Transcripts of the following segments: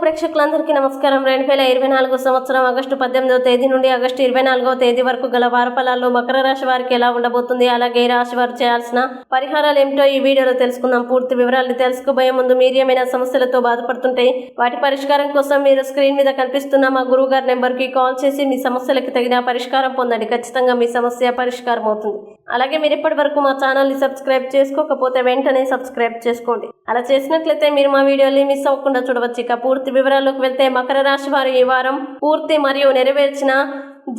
ప్రేక్షకులందరికీ నమస్కారం. రెండు వేల ఇరవై నాలుగు సంవత్సరం ఆగస్టు పద్దెనిమిదవ తేదీ నుండి ఆగస్టు ఇరవై నాలుగవ తేదీ వరకు గల వార ఫలాల్లో మకర రాశి వారికి ఎలా ఉండబోతుంది అలాగే ఈ రాశి వారు చేయాల్సిన పరిహారాలు ఏమిటో ఈ వీడియోలో తెలుసుకుందాం. పూర్తి వివరాలు తెలుసుకోబోయే ముందు మీరు ఏమైనా సమస్యలతో బాధపడుతుంటే వాటి పరిష్కారం కోసం మీరు స్క్రీన్ మీద కనిపిస్తున్న మా గురువు గారి నెంబర్కి కాల్ చేసి మీ సమస్యలకు తగిన పరిష్కారం పొందండి. ఖచ్చితంగా మీ సమస్య పరిష్కారం అవుతుంది అలాగే మీరు ఇప్పటి వరకు మా ఛానల్ని సబ్స్క్రైబ్ చేసుకోకపోతే వెంటనే సబ్స్క్రైబ్ చేసుకోండి. అలా చేసినట్లయితే మీరు మా వీడియోని మిస్ అవ్వకుండా చూడవచ్చు. ఇక పూర్తి వివరాల్లోకి వెళ్తే మకర రాశి వారు ఈ వారం పూర్తి మరియు నెరవేర్చిన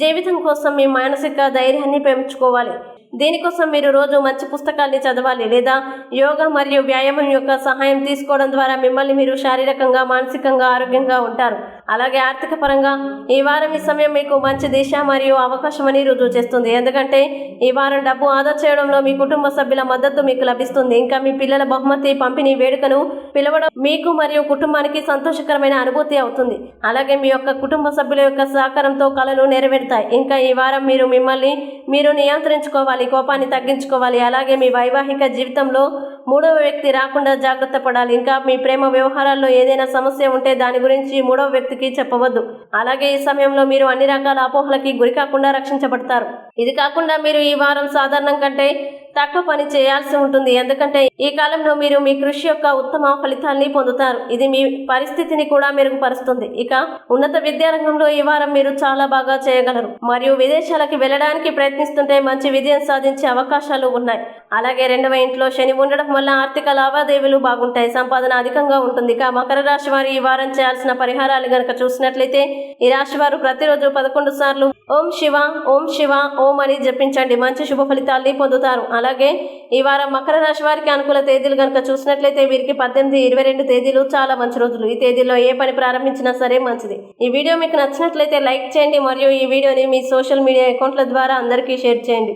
జీవితం కోసం మీ మానసిక ధైర్యాన్ని పెంచుకోవాలి. దీనికోసం మీరు రోజు మంచి పుస్తకాల్ని చదవాలి లేదా యోగా మరియు వ్యాయామం యొక్క సహాయం తీసుకోవడం ద్వారా మిమ్మల్ని మీరు శారీరకంగా మానసికంగా ఆరోగ్యంగా ఉంటారు. అలాగే ఆర్థిక పరంగా ఈ వారం ఈ సమయం మీకు మంచి దిశ మరియు అవకాశం అని రుజువు చేస్తుంది. ఎందుకంటే ఈ వారం డబ్బు ఆదా చేయడంలో మీ కుటుంబ సభ్యుల మద్దతు మీకు లభిస్తుంది. ఇంకా మీ పిల్లల బహుమతి పంపిణీ వేడుకను పిలవడం మీకు మరియు కుటుంబానికి సంతోషకరమైన అనుభూతి అవుతుంది. అలాగే మీ యొక్క కుటుంబ సభ్యుల యొక్క సహకారంతో కళలు నెరవేరుతాయి. ఇంకా ఈ వారం మీరు మిమ్మల్ని మీరు నియంత్రించుకోవాలి కోపాన్ని తగ్గించుకోవాలి. అలాగే మీ వైవాహిక జీవితంలో మూడవ వ్యక్తి రాకుండా జాగ్రత్త పడాలి. ఇంకా మీ ప్రేమ వ్యవహారాల్లో ఏదైనా సమస్య ఉంటే దాని గురించి మూడవ వ్యక్తికి చెప్పవద్దు. అలాగే ఈ సమయంలో మీరు అన్ని రకాల అపోహలకి గురి కాకుండా రక్షించబడతారు. ఇది కాకుండా మీరు ఈ వారం సాధారణం కంటే తక్కువ పని చేయాల్సి ఉంటుంది. ఎందుకంటే ఈ కాలంలో మీరు మీ కృషి యొక్క ఉత్తమ ఫలితాల్ని పొందుతారు. ఇది మీ పరిస్థితిని కూడా మెరుగుపరుస్తుంది. ఇక ఉన్నత విద్యారంగంలో ఈ వారం మీరు చాలా బాగా చేయగలరు. మరియు విదేశాలకి వెళ్ళడానికి ప్రయత్నిస్తుంటే మంచి విజయం సాధించే అవకాశాలు ఉన్నాయి. అలాగే రెండవ ఇంట్లో శని ఉండడం వల్ల ఆర్థిక లావాదేవీలు బాగుంటాయి. సంపాదన అధికంగా ఉంటుంది. ఇక మకర రాశి వారు ఈ వారం చేయాల్సిన పరిహారాలు గనక చూసినట్లయితే ఈ రాశి వారు ప్రతిరోజు పదకొండు సార్లు ఓం శివ ఓం శివ ఓం అని జపించండి. మంచి శుభ ఫలితాల్ని పొందుతారు. అలాగే ఈ వారం మకర రాశి వారికి అనుకూల తేదీలు కనుక చూసినట్లయితే వీరికి పద్దెనిమిది ఇరవై రెండు తేదీలు చాలా మంచి రోజులు. ఈ తేదీల్లో ఏ పని ప్రారంభించినా సరే మంచిది. ఈ వీడియో మీకు నచ్చినట్లయితే లైక్ చేయండి. మరియు ఈ వీడియోని మీ సోషల్ మీడియా అకౌంట్ల ద్వారా అందరికీ షేర్ చేయండి.